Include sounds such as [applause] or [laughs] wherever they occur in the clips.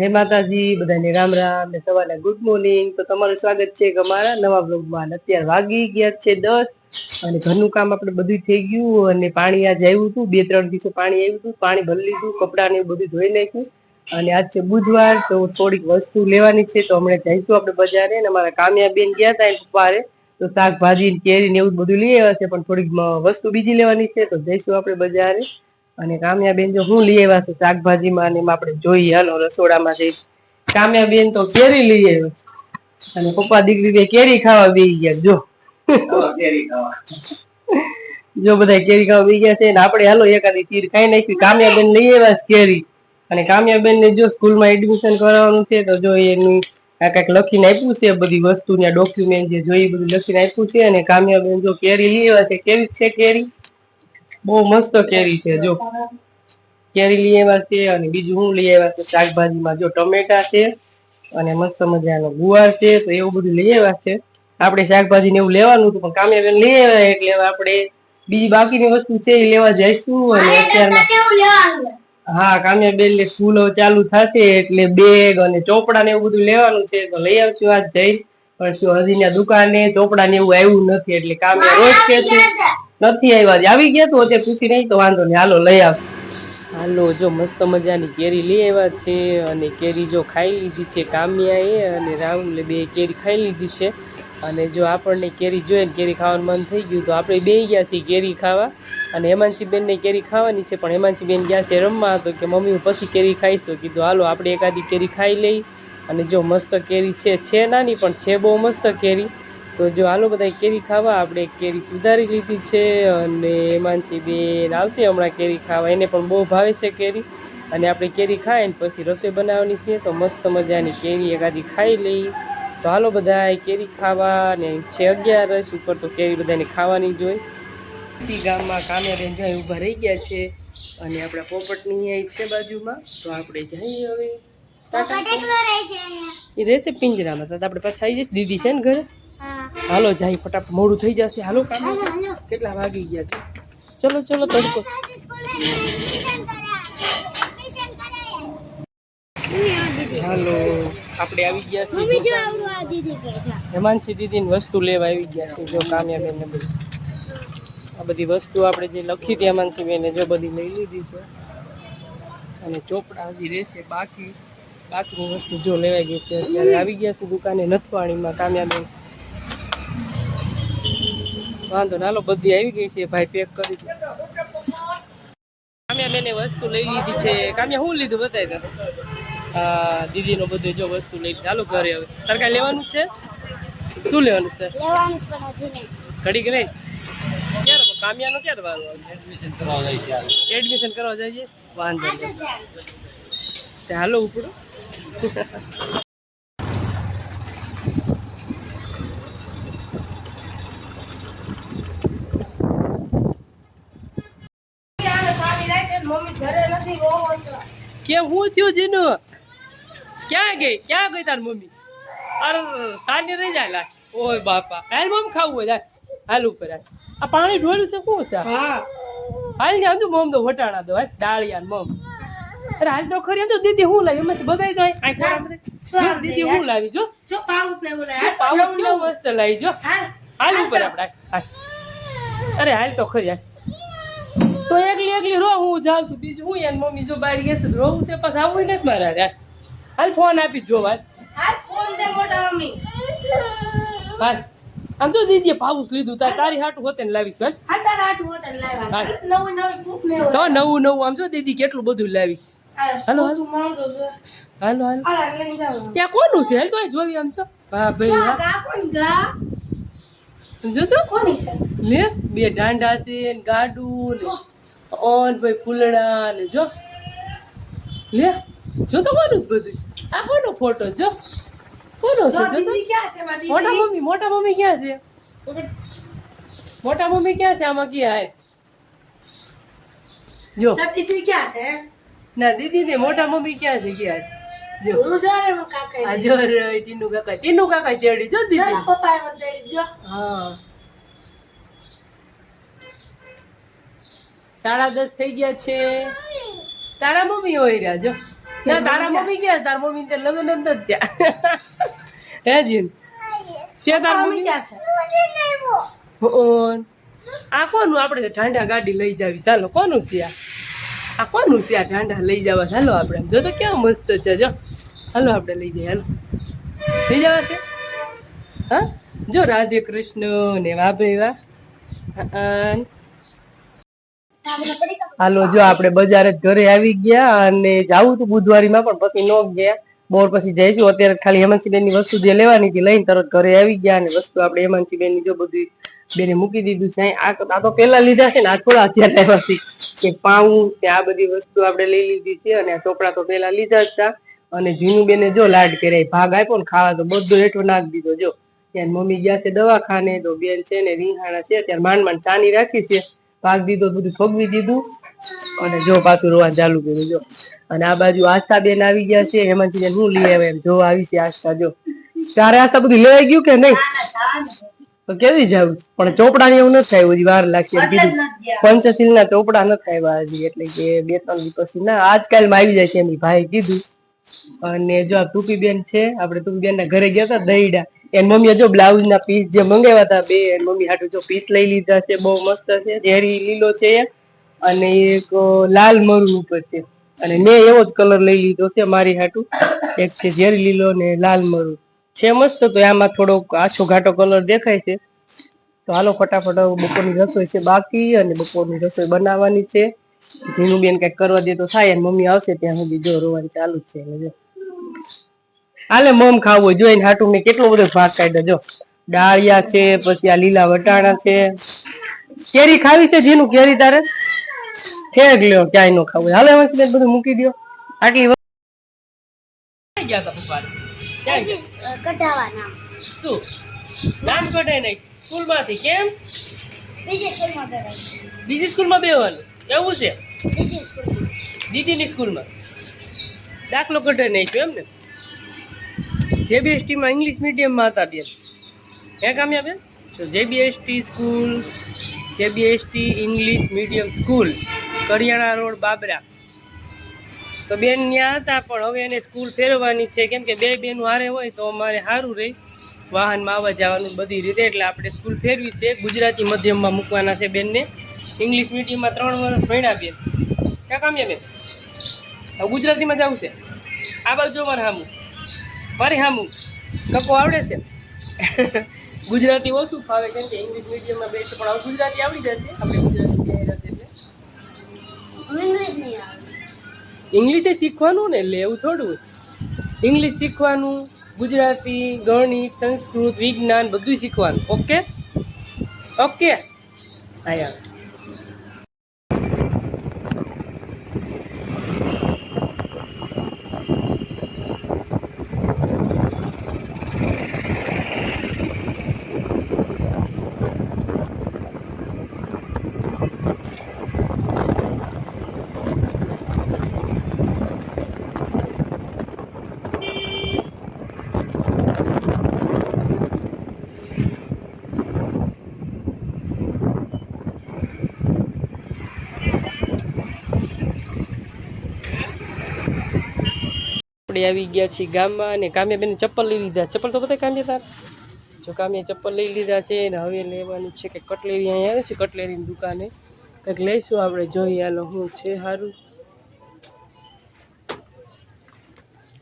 જય માતાજી, બધાને રામ રામ ને સવારે ગુડ મોર્નિંગ તો તમારું સ્વાગત છે કે અમારા નવા બ્લોગમાં અત્યારે વાગી ગયા છે દસ અને ઘરનું કામ આપણે બધું થઈ ગયું અને પાણી આજે આવ્યું હતું. બે ત્રણ દિવસે પાણી આવ્યું હતું. પાણી ભરી લીધું, કપડાં ને બધું ધોઈ નાખ્યું. અને આજ છે બુધવાર, તો થોડીક વસ્તુ લેવાની છે. તો હમણાં જઈશું આપણે બજારે. અને અમારા કામિયા બેન ગયા હતા પપ્પારે. તો શાકભાજી કેરી ને એવું બધું લઈ આવ્યા છે. પણ થોડીક વસ્તુ બીજી લેવાની છે. તો જઈશું આપણે બજારે. અને કામ્યાબેન જો હું લઈ આવ્યા છે શાકભાજીમાં ને આપણે જોઈએ હાલો રસોડામાં જઈ. કામ્યાબેન તો કેરી લઈ આવ્યા છે. અને પપ્પા દીકરી બે કેરી ખાવા બેસી ગયા જો. જો બધા કેરી ખાવા બેસી ગયા છે ને આપણે હાલો એકાદી ચીર ખાઈ નાખી. કામ્યાબેન લઈ આવ્યા છે કેરી. અને કામ્યાબેન ને જો સ્કૂલમાં એડમિશન કરાવવાનું છે તો જો એની આ કંઈક લખીને આપ્યું છે બધી વસ્તુ ને ડોક્યુમેન્ટ જે જોઈ બધું લખીને આપ્યું છે. અને કામ્યાબેન જો કેરી લઈ આવ્યા છે કેવી છે કેરી? બહુ મસ્ત કેરી છે જો. કેરી લઈ આવ્યા છે અને બીજું હું લઈ આવ્યા છે શાકભાજીમાં. જો ટમેટા છે અને મસ્ત મજાનો ગુવાર છે તો એવું બધું લઈ આવ્યા છે. આપણે શાકભાજી ને એવું લેવાનું હતું પણ કામ્યાબેન લઈ આવ્યા એટલે આપણે બીજી બાકીની વસ્તુ છે એ લેવા જઈશું અને અત્યારમાં હા કામ્યાબેન એટલે સ્કૂલ ચાલુ થશે એટલે બેગ અને ચોપડા ને એવું બધું લેવાનું છે તો લઈ આવશું આજ જઈ પણ શું હજી દુકાને ચોપડા ને એવું આવ્યું નથી એટલે કામ્યા રોજ કે છે. નથી આવ્યા. આવી ગયા તો, અત્યારે પૂછી નહીં તો વાંધો નહીં. હાલો, લઈ આવ. હાલો, જો મસ્ત મજાની કેરી લઈ આવ્યા છે અને કેરી જો ખાઈ લીધી છે કામ્યાએ અને રાહુલે બે કેરી ખાઈ લીધી છે. અને જો આપણને કેરી જોઈએ ને કેરી ખાવાનું મન થઈ ગયું તો આપણે બે ગયા છીએ કેરી ખાવા. અને હેમાંશી બેનને કેરી ખાવાની છે, પણ હેમાંશી બેન ગયા છે રમવા તો કે મમ્મી હું પછી કેરી ખાઈશ તો કીધું, હાલો, આપણે એકાદી કેરી ખાઈ લઈ. અને જો મસ્ત કેરી છે છે નાની પણ છે બહુ મસ્ત કેરી. તો જો હાલો બધા કેરી ખાવા, આપણે કેરી સુધારી લીધી છે અને હેમાંશી બેન આવશે હમણાં કેરી ખાવા. એને પણ બહુ ભાવે છે કેરી. અને આપણે કેરી ખાય ને પછી રસોઈ બનાવવાની છે, તો મસ્ત મજાની કેરી એકાદી ખાઈ લઈ. તો હાલો બધા કેરી ખાવા ને છે અગિયારસ ઉપર તો કેરી બધાને ખાવાની જ હોય. ગામમાં કામ્યાબેન જાય ઊભા રહી ગયા છે અને આપણા પોપટની છે બાજુમાં. તો આપણે જઈએ હવે. એ રહેશે પિંજરામાં તો આપણે પાછા આવી જઈશ. દીદી છે ને ઘરે. હાલો જાય ફટાફટ. મોડું થઈ જશે. હાલો કામ કેટલા વાગી ગયા છે? ચલો ચલો તડકો. હાલો આપણે આવી ગયા છીએ હેમાનસી દીદીની વસ્તુ લેવા આવી ગયા છે જો કામ્યાબેન ને બધી. આ બધી વસ્તુ આપણે જે લખી હતી હેમાનસી બેને જો બધી લઈ લીધી છે. અને ચોપડા હજી રહેશે બાકી. બાકીની વસ્તુ જો લેવાઈ ગઈ છે અત્યારે આવી ગયા છે દુકાને નથવાણીમાં કામ્યાબેન. વાંધો નાલો બધી આવી ગઈ છે ભાઈ પેક કરી દે. કામ્યા બેને વસ્તુ લઈ લીધી છે. કામ્યા શું લીધું બતાવી દો દીદીનો બધું જો વસ્તુ લઈ ચાલુ ઘરે હવે. તારે કાંઈ લેવાનું છે? શું લેવાનું છે? ઘડી કે નહીં? ક્યારે કામ્યાનો ક્યારે વારો એડમિશન કરવા જઈએ વાંધો નહીં. તે હાલો ઉપડો. કેમ હું થયું જીનું? ક્યાં ગઈ? ક્યાં ગઈ તાર મમ્મી? અરે સાંજે રહી જાય લા. ઓય બાપા. હાલ મમ ખાવું હોય જાય હાલ ઉપર હાલ. આ પાણી ઢોળ્યું છે શું છે? હાલ ને આમ તો મમ તો વટાણા દો હાલ. ડાળિયા મમ. હાલ તો ખરી જો તો દીદી હું લાવી? એમાં બગાઈ જાય આ ખરા દીદી હું લાવી જો. પાઉસ કેવો મસ્ત લાવી જો. હાલ. ઉપર આપણે અરે હાલ તો ખરી તો એકલી એકલી રો હું જાઉં છું. બીજું હું એન મમ્મી જો બહાર ગયા છે તો રોવું છે પછી આવું નથી મારે યાર હાલ. ફોન આપી જો હાલ. હાલ આમ જો દીદીએ પાઉસ લીધું તાર તારી હાટું હોતે ને લાવીશું હાલ. તો નવું નવું આમ જો દીદી કેટલું બધું લાવીશ. હાલો હાલો હાલો. હાલો ત્યાં કોનું છે? હાલ તો જોવી આમ છો. હા ભાઈ જો તો. લે બે ઢાંઢા છે ને ગાડું ને ઓન ભાઈ ફૂલડા ને જો. લે જો તો કોનું છે બધું? આ કોનો ફોટો જો? કોનો છે જો તો. મોટા મમ્મી મોટા મમ્મી ક્યાં છે? મોટા મમ્મી ક્યાં છે આમાં ક્યાં આય જો ના દીદી ને મોટા મમ્મી ક્યાં છે ક્યાં જો આ જો ટીનુ કાકા ટીનુ કાકા ચડી જો દીદી હા સાડા દસ થઈ ગયા છે। તારા મમ્મી હોય રહ્યા જો। ના તારા મમ્મી ક્યાં? છે? તારા મમ્મી તે લગ્ન જ ત્યાં હે જીન? છે તારા મમ્મી ઓન. આ કોનું? આપણે ઢાંઢા ગાડી લઈ જાવી. ચાલો, કોનું છે આ? કોનું છે આ ઢાંઢા લઈ જવા? ચાલો આપણે. જો તો કેવા મસ્ત છે, જો. ચાલો આપણે લઈ જઈએ, હાલો. લઈ જવા છે? હા? જો રાધે કૃષ્ણ ને વાહ ભાઈ હાલો, જો આપણે બજારે જ ઘરે આવી ગયા અને જાવું તો બુધવારીમાં, પણ પછી ન ગયા. બોર પછી જઈશું. અત્યારે ખાલી હેમાંશીબેનની વસ્તુ જે લેવાની હતી, લઈને તરત ઘરે આવી ગયા અને વસ્તુ આપણે હેમાંશીબેનની જો બધી બેને મૂકી દીધું છે. આ તો પેલા લીધા છે ને, આ થોડા અત્યારે આવ્યા છે. કે પાઉં કે આ બધી વસ્તુ આપણે લઈ લીધી છે અને આ ચોપડા તો પેલા લીધા જ હતા અને જીનુ બેને જો લાડ કર્યા ભાગ આપ્યો ને ખાવા, તો બધો હેઠો નાખી દીધો. જો, ત્યાં મમ્મી ગયા છે દવાખાને, તો બેન છે ને રીહાણા છે ત્યારે માંડ માંડ ચાની રાખી છે. ભાગ દીધો, બધું ફગવી દીધું. અને જો પાછું રોવા ચાલુ કર્યું, જો. અને આ બાજુ આસ્થા બેન આવી ગયા છે હેમાંતજી હું લઈ આવે એમ જો આવી છે આસ્થા, જો. તારે આસ્થા બધું લઈ ગયું કે નહીં? તો કેવી જાવ પણ ચોપડા એવું નથી થાય હજી વાર લાગશે. કીધું પંચશીલ ના ચોપડા નથી આવ્યા હજી એટલે કે બે ત્રણ દિવસ પછી. ના આજકાલમાં આવી જાય છે એની ભાઈ કીધું. અને જો આ ટૂપી બેન છે આપણે ટૂપી બેન ના ઘરે ગયા હતા દહીડા. એન મમ્મીએ જો બ્લાઉઝ ના પીસ જે મંગાવ્યા હતા બે એન મમ્મી હાટુ જો પીસ લઈ લીધા છે બહુ મસ્ત છે ઝેરી લીલો છે અને એક લાલ મરૂન ઉપર છે. અને મેં એવો જ કલર લઈ લીધો છે મારી હાટુ. એક છે ઝેરી લીલો ને લાલ મરૂન છે મસ્ત તો આમાં થોડોક આછો ઘાટો કલર દેખાય છે. તો હાલો ફટાફટ બપોરની રસોઈ છે બાકી અને બપોરની રસોઈ બનાવવાની છે. જીનું બેન કંઈક કરવા દે તો થાય અને મમ્મી આવશે ત્યાં સુધી જો રોવાની ચાલુ છે હાલે મમ ખાવું હોય, જોઈને હાટુ મેં કેટલો બધો ભાગ કાઢ્યો, જો. ડાળિયા છે, પછી આ લીલા વટાણા છે. કેરી ખાવી છે જીનું કેરી તારે? ઠેક લ્યો, ક્યાંય નો ખાવું. હાલો બધું મૂકી દો આટલી કઢાવાના. શું? નામ કઢાઈ નહીં. સ્કૂલમાંથી કેમ? બીજી સ્કૂલમાં કઢાય. બીજી સ્કૂલમાં બેવાનું એવું છે? બીજી સ્કૂલમાં. દીદીની સ્કૂલમાં? દાખલો કઢાઈ નાખ્યો એમ ને? જેબીએસટીમાં ઇંગ્લિશ મીડિયમમાં હતા બેન. ક્યાં કામ્યા બેન? તો JBST school JBST English medium school Kariyana road Babra. તો બેન ત્યાં હતા, પણ હવે એને સ્કૂલ ફેરવવાની છે. કેમ કે બે બેનું હારે હોય તો અમારે સારું રહે વાહનમાં આવવા જવાનું બધી રીતે, એટલે આપણે સ્કૂલ ફેરવી છે. ગુજરાતી મધ્યમમાં મૂકવાના છે બેનને. ઇંગ્લિશ મીડિયમમાં ત્રણ વર્ષ ભણ્યા બેન. ક્યાં કામ્યા બેન? હવે ગુજરાતીમાં જવું છે? આ બાજુ મારે સામું મારે સામું કકો આવડે છે? ગુજરાતી ઓછું ફાવે, કેમ કે ઇંગ્લિશ મીડિયમમાં બેસે, પણ હવે ગુજરાતી આવડી જશે આપણે ગુજરાતી ઇંગ્લિશ શીખવાનું ને એવું થોડું. ઇંગ્લિશ શીખવાનું, ગુજરાતી, ગણિત, સંસ્કૃત, વિજ્ઞાન બધું શીખવાનું. ઓકે? ઓકે? હા આવી ગયા છીએ ગામમાં અને કામ્યા બેન ચપ્પલ લઈ લીધા. ચપ્પલ તો બધા કામ્યા તાર જો કામ્યા ચપ્પલ લઈ લીધા છે ને હવે લેવાનું છે કે કટલેરી અહીંયા આવે છે કટલેરીની દુકાને. કંઈક લઈશું આપણે જોઈએ હાલો શું છે સારું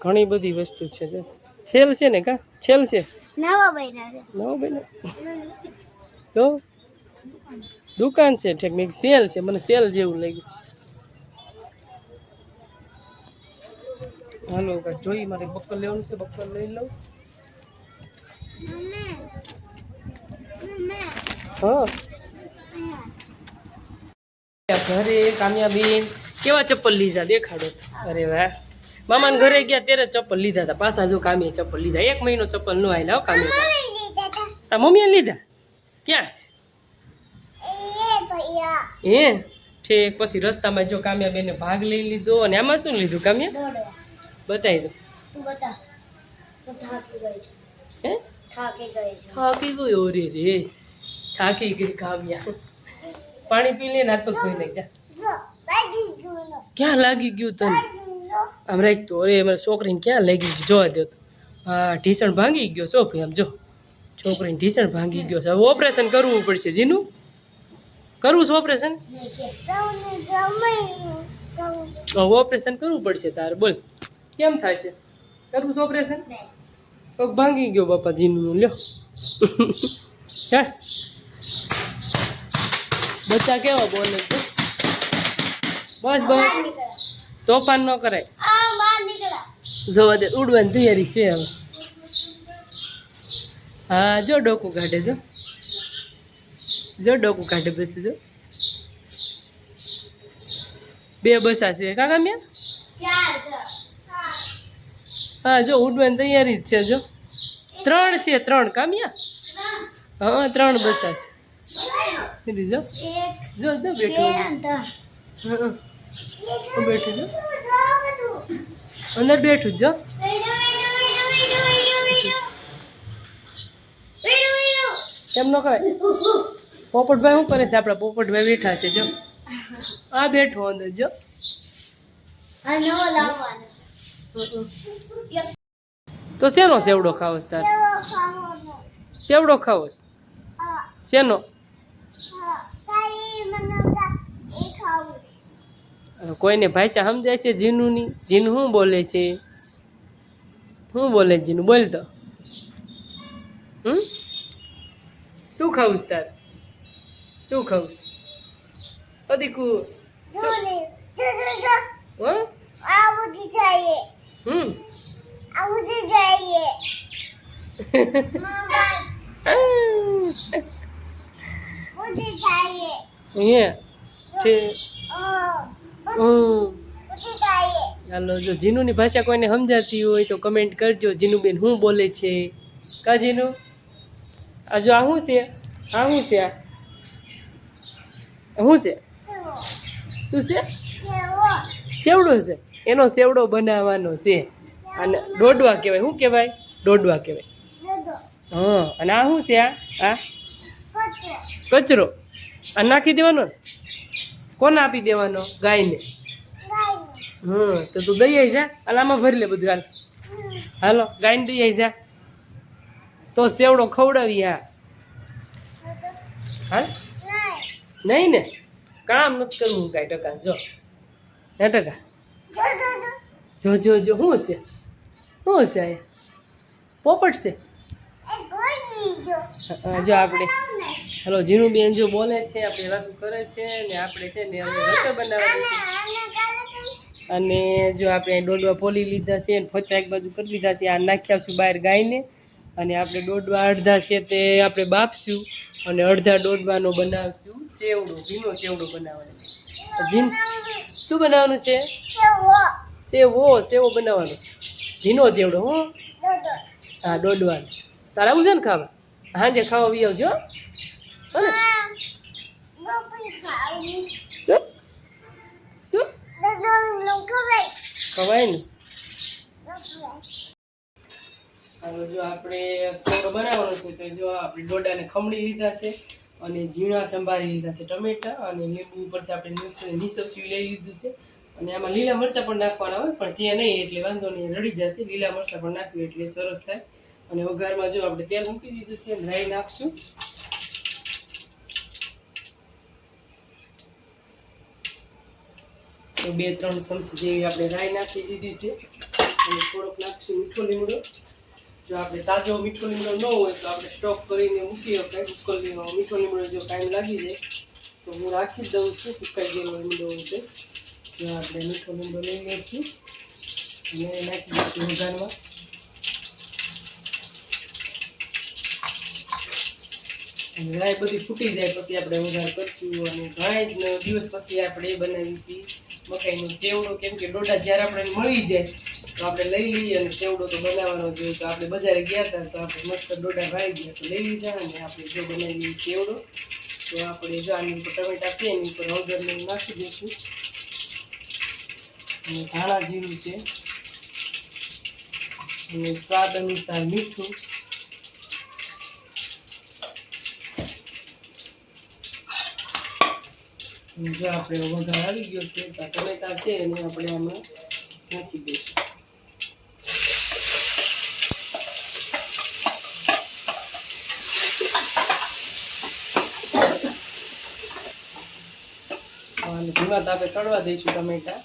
ઘણી બધી વસ્તુ છે છેલ છે ને કા? છેલ છે? નવા છે. નવો તો? દુકાન છે ઠીક મેં સેલ છે મને સેલ જેવું લાગ્યું. હાલો જોઈ મારે બક્કર લેવાનું છે બક્કર લઈ લઉં. હા. ઘરે કામયાબી કેવા ચપ્પલ લીધા દેખાડો. અરે વાહ. મામાને ઘરે ગયા ત્યારે ચપ્પલ લીધા હતા. પાછા જો કામીએ ચપ્પલ લીધા. એક મહિનો ચપ્પલ ન આવેલા હો કામીએ તા મમ્મીએ લીધા? ક્યાં છે? હે? ઠીક પછી રસ્તામાં જો કામ્યા બેને ભાગ લઈ લીધો અને આમાં શું લીધું કામ્યા? બતાવી દો. બતા. થાકી ગઈ છું. હે? થાકી ગઈ છું. થાકી ગયો રે રે. થાકી ગઈ કાવ્યા. પાણી પી લે ને જા. જો બાજી ગયું ક્યાં લાગી ગયું તને? આમ રાખતો અરે મારી છોકરીને ક્યાં લાગી ગયું? જોવા દે તો. હા ઢીસણ ભાંગી ગયો સોફી આમ જો. છોકરીને ઢીસણ ભાંગી ગયો છે. હવે ઓપરેશન કરવું પડશે જીનું. કરવું છે ઓપરેશન? ઓપરેશન કરવું પડશે તારે. બોલ. કેમ થાય છે? કરવું છે ઓપરેશન પગ ભાંગી ગયો બાપા જીનું લ્યો. હે? બચ્ચા કેવા બોલે છે? બસ બસ. તોફાન ન કરાય. જોવા દે ઉડવાની તૈયારી છે હવે. હા જો ડોકું કાઢે જો. જો ડોકું કાઢે પછી જો. બે બસા છે. કાકા મેં હા, જો ઉડવાની તૈયારી જ છે, જો. ત્રણ છે, ત્રણ કામ્યા હા, ત્રણ બસા છે જો. જો જો, બેઠું બેઠું જો અંદર બેઠું જ કેમ ન કરાય પોપટભાઈ શું કરે છે? આપણા પોપટભાઈ બેઠા છે, જો. આ બેઠો અંદર, જો. તો શેનો સેવડો ખાવો છે તારે? સેવડો ખાવસ શેનો? કોઈને ભાષા સમજાય છે જીનુની? જીનું શું બોલે છે? શું બોલે જીનું? બોલ તો. હમ? શું ખાવું તાર? શું ખાવું છે અદીકુ હા? હમ. અહીંયા [laughs] છે. હમ. ચાલો જો જીનુની ભાષા કોઈને સમજાતી હોય તો કમેન્ટ કરજો. જીનુબેન શું બોલે છે? કા જીનુ? આ જો આ શું છે? આ શું છે? આ? શું છે? શું? છે? સેવડો છે. એનો સેવડો બનાવવાનો છે. અને દોડવા કહેવાય. શું કહેવાય? દોડવા કહેવાય. હા અને આ શું છે? આ? આ? કચરો. આ નાખી દેવાનો કોને આપી દેવાનો? ગાયને. હમ તો તું દઈ આવી જા અને આમાં ભરી લે બધું હાલ. હાલો ગાયને દઈ આવી જા તો સેવડો ખવડાવી હા? હા નહીં ને? કામ નથી કરવું કાંઈ ટકા. જો. હે ટકા? જો જો જો શું છે? શું છે પોપટ છે? જો. આપણે. હેલો જીનું બેન જો બોલે છે આપણે વાતું કરે છે ને આપણે છે ને હવે રસોઈ બનાવવાની છે. અને જો આપણે દોડવા પોલી લીધા છે અને ફોચા એક બાજુ કરી લીધા છે આ નાખ્યા છું બહાર ગાયને. અને આપણે દોડવા અડધા છે તે આપણે બાપશું અને અડધા દોડવાનો બનાવશું. ચેવડો ભીનો ચેવડો બનાવવાનું છે. જીન શું બનાવવાનું છે? સેવો. સેવો બનાવવાનો છે. ભીનો ચેવડો હું. હા દોડવાનું. તારે આવું છે ને ખાવા? હાંજે ખાવા બી આવજો? શું? શું? ખવાય. ને? હવે જો આપણે સેવડો બનાવવાનો છે તો જો આપણે ડોડાને ખમણી લીધા છે. અને ઝીણા સંભારી લીધા છે ટમેટા અને લીંબુ ઉપરથી આપણે નિસવસી લઈ લીધું છે. અને આમાં લીલા મરચાં પણ નાખવાના હોય, પણ સિયા નહીં, એટલે વાંધો નહીં, રડી જશે. લીલા મરચાં પણ નાખ્યું એટલે સરસ થાય. અને વઘારમાં જો આપણે તેલ મૂકી દીધું છે, રાઈ નાખશું. બે ત્રણ ચમચી જેવી આપણે રાઈ નાખી દીધી છે. અને થોડોક નાખશું મીઠો લીમડો. જો આપણે તાજો મીઠો લીમડો ન હોય તો આપણે સ્ટોક કરીને મૂકી શકાય ઉકળીનો મીઠો લીમડો જો ટાઈમ લાગી જાય, તો હું રાખી દઉં છું સુકાઈ ગયેલો લીમડો હોય છે જો આપણે મીઠો લીમડો લઈ લઈશું. અને નાખી દઈશું વઘારમાં રાય બધી ફૂટી જાય પછી આપણે વઘાર કરશું. અને ઘણા જ દિવસ પછી આપણે એ બનાવીશું. મકાઈનો ચેવડો, કેમ કે ડોડા જ્યારે આપણે મળી જાય તો આપણે લઈ લઈએ અને ચેવડો તો બનાવવાનો જોઈએ તો આપણે બજારે ગયા હતા તો આપણે મસ્ત ડોડા ભાઈ ગયા તો લઈ લીધા અને આપણે જો બનાવી ચેવડો તો આપણે જો આની ઉપર ટમેટા છે, એની ઉપર હળદર લઈને નાખી દઈશું. અને ધાણા જીરું છે. અને સ્વાદ અનુસાર મીઠું. જો આપણે વઘાર આવી ગયો છે, તો ટમેટા છે એને આપણે આમાં નાખી દઈશું. અને આપણે સડવા દઈશું ટમેટા.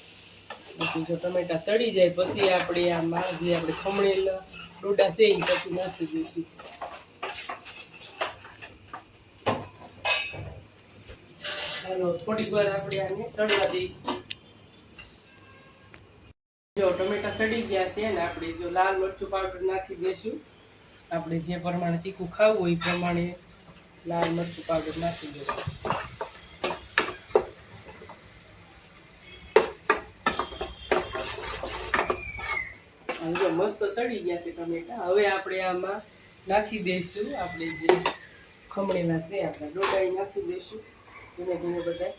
પછી જો ટમેટા સડી જાય, પછી આપણે આમાં જે આપણે ખમણેલ ડોડા છે એ પછી નાખી દઈશું. ચાલો થોડીક વાર આપણે આને સડવા દઈશું. જો ટમેટા સડી ગયા છે ને, આપણે જો લાલ મરચું પાવડર નાખી દઈશું. આપણે જે પ્રમાણે તીખું ખાવું હોય એ પ્રમાણે લાલ મરચું પાવડર નાખી દઈશું. જો મસ્ત સડી ગયા છે ટમેટા, હવે આપણે આમાં નાખી દઈશું, આપણે જે ખમણેલા છે, આપણા ડોડાઈ નાખી દઈશું. ધીમે ધીમે બધા.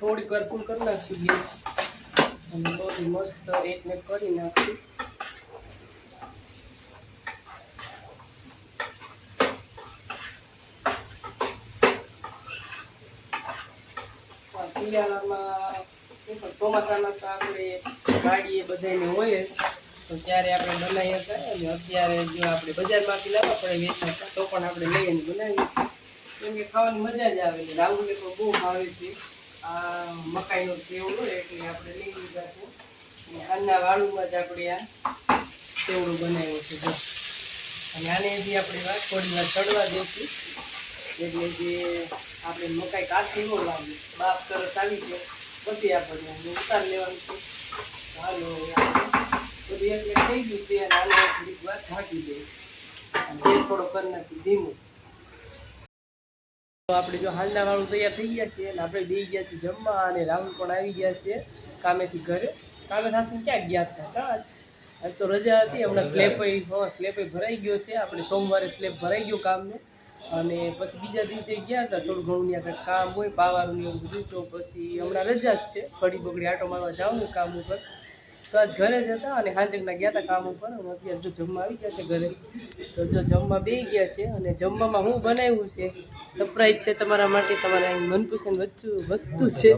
થોડીક વાર ફૂલ કરી નાખશું ગેસ. અને બહુ મસ્ત એકને કરી નાખશું. શિયાળામાં ચોમાસામાં તો આપણે ગાડીએ બધાને હોય. તો ત્યારે આપણે બનાવી હતા અને અત્યારે જો આપણે બજારમાંથી લાવવા પડે વેચાતા તો પણ આપણે લઈને બનાવીએ. કેમ કે ખાવાની મજા જ આવે છે. રાહુલને પણ બહુ છે. આ મકાઈનો ચેવડો એટલે આપણે લઈ લીધા આના વાળુમાં જ આપણે આ ચેવડો બનાવ્યું છે. અને આને બી આપણે થોડી વાર ચડવા દઈશું એટલે જે આપણે મકાઈ કાચી નો લાગે બાપ તરત આવી જાય પછી આપણને ઉતાર લેવાનું છે. હાલો બધું એટલે થઈ ગયું છે અને હાલો થોડીક વાર ઢાંકી દઈએ અને તેલ થોડો કરી નાખી, ધીમું. તો આપણે જો હાલના વાળું તૈયાર થઈ ગયા છે અને આપણે બે ગયા છીએ જમવા અને રાહુલ પણ આવી ગયા છે કામેથી ઘરે. કામે થાશે ક્યાં ગયા હતા? આજ? આજ તો રજા હતી, હમણાં સ્લેબ સ્લેબ ભરાઈ ગયો છે. આપણે સોમવારે સ્લેબ ભરાઈ ગયો કામને. અને પછી બીજા દિવસે ગયા હતા થોડું ઘણું ત્યાં કંઈક કામ હોય પાવાનું એવું બધું તો પછી હમણાં રજા જ છે ઘડી બગડી આટો મારવા જાઉં કામ ઉપર. તો આજ ઘરે જ હતા અને હાંજકના ગયા હતા કામ ઉપર અને અત્યારે જો જમવા આવી ગયા છે ઘરે. તો જો જમવા બે ગયા છે અને જમવામાં હું બનાવ્યું છે? સરપ્રાઈઝ છે તમારા માટે તમારા અહીં મનપસંદ વચ્ચે વસ્તુ છે.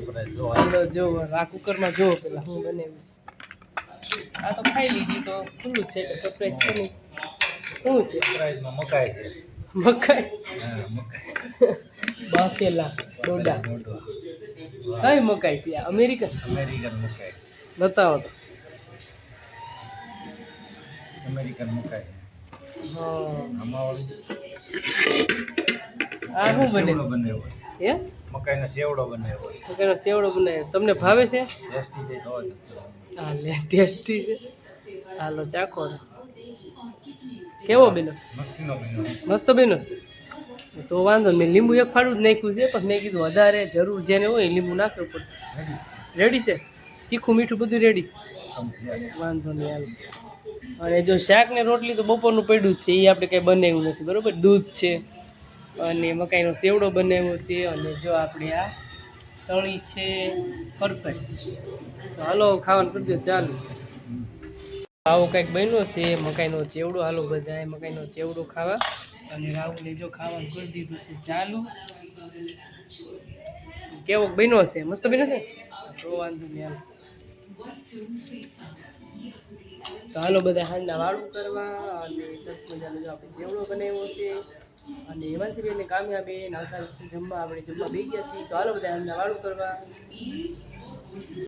જો આ. કુકરમાં જો પેલા હું બનાવ્યું છે આ તો ખાઈ લીધી તો ખુલ્લું છે એટલે સરપ્રાઈઝ છે નહીં. શું છે? સરપ્રાઈઝમાં મકાઈ છે. મકાઈ. હા મકાઈ. બાફેલા ડોડા. કઈ મકાઈ છે? અમેરિકન? અમેરિકન મકાઈ. બતાવો તો. અમેરિકન મકાઈ. હા. આમાં આ શું બને? હે? મકાઈનો સેવડો બનાવ્યો મકાઈનો સેવડો બનાવ્યો તમને ભાવે છે? ટેસ્ટી છે તો હા લે ટેસ્ટી છે. હાલો ચાખો કેવો બેનો મસ્ત બેનો તો વાંધો મેં લીંબુ એક ફાડું જ નાખ્યું છે પછી મેં કીધું વધારે જરૂર જેને હોય લીંબુ નાખવું પડે રેડી છે? તીખું મીઠું બધું રેડી છે? વાંધો નહીં હાલ. અને જો શાક ને રોટલી તો બપોરનું પડ્યું જ છે એ આપણે કંઈ બનાવ્યું નથી બરાબર? દૂધ છે અને મકાઈનો સેવડો બનાવ્યો છે અને જો આપણે આ તળી છે પરફેક્ટ તો હાલો ખાવાનું કરજો ચાલુ. આવો કંઈક બન્યો છે મકાઈનો ચેવડો હાલો બધાએ મકાઈનો ચેવડો ખાવા. અને રાહુલે જો ખાવાનું કરી દીધું છે ચાલુ. કેવો બન્યો છે? મસ્ત બન્યો છે? તો વાંધો નહીં તો હાલો બધા હાલના વાળું કરવા અને સરસ મજાનો જો આપણે ચેવડો બનાવ્યો છે. અને હેમાંસીબેન ને કામયાબેન આવતા જમવા આપણે જમવા બે ગયા છીએ. તો હાલો બધા હાલના વાળું કરવા.